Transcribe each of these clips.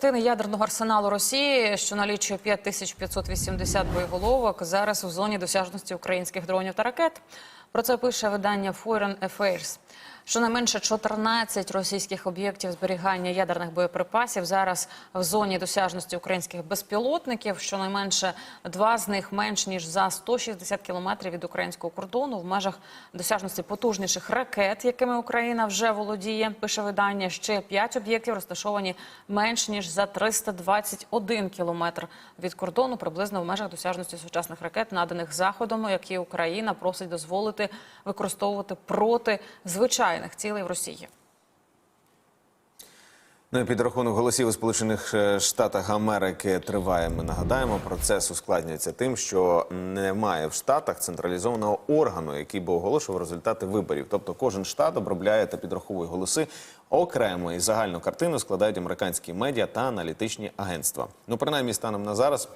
Тини ядерного арсеналу Росії, що налічує 5580 боєголовок, зараз у зоні досяжності українських дронів та ракет. Про це пише видання Foreign Affairs. Щонайменше 14 російських об'єктів зберігання ядерних боєприпасів зараз в зоні досяжності українських безпілотників. Щонайменше два з них менш ніж за 160 кілометрів від українського кордону в межах досяжності потужніших ракет, якими Україна вже володіє. Пише видання. Ще п'ять об'єктів розташовані менш ніж за 321 кілометр від кордону, приблизно в межах досяжності сучасних ракет, наданих заходом, які Україна просить дозволити використовувати проти звичайних цілей в Росії. Ну і підрахунок голосів у Сполучених е, Штатах Америки триває. Ми нагадаємо, процес ускладнюється тим, що немає в штатах централізованого органу, який би оголошував результати виборів. Тобто кожен штат обробляє та підраховує голоси окремо і загальну картину складають американські медіа та аналітичні агентства. Ну принаймні станом на зараз.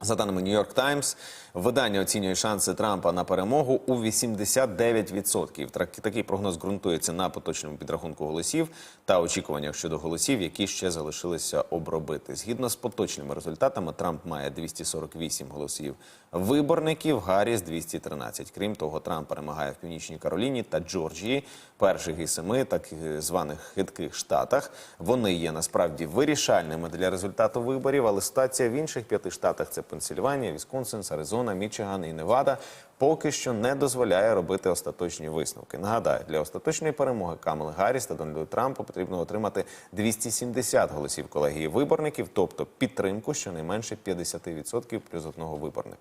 За даними New York Times, видання оцінює шанси Трампа на перемогу у 89%. Так- Такий прогноз ґрунтується на поточному підрахунку голосів та очікуваннях щодо голосів, які ще залишилися обробити. Згідно з поточними результатами, Трамп має 248 голосів виборників, Гарріс – 213. Крім того, Трамп перемагає в Північній Кароліні та Джорджії, перших із семи так званих хитких штатах. Вони є насправді вирішальними для результату виборів, але ситуація в інших п'яти штатах це Пенсильванія, Вісконсин, Аризона, Мічиган і Невада. Поки що не дозволяє робити остаточні висновки. Нагадаю, для остаточної перемоги Камали Гарріс та Дональду Трампу потрібно отримати 270 голосів колегії виборників, тобто підтримку щонайменше 50% плюс одного виборника.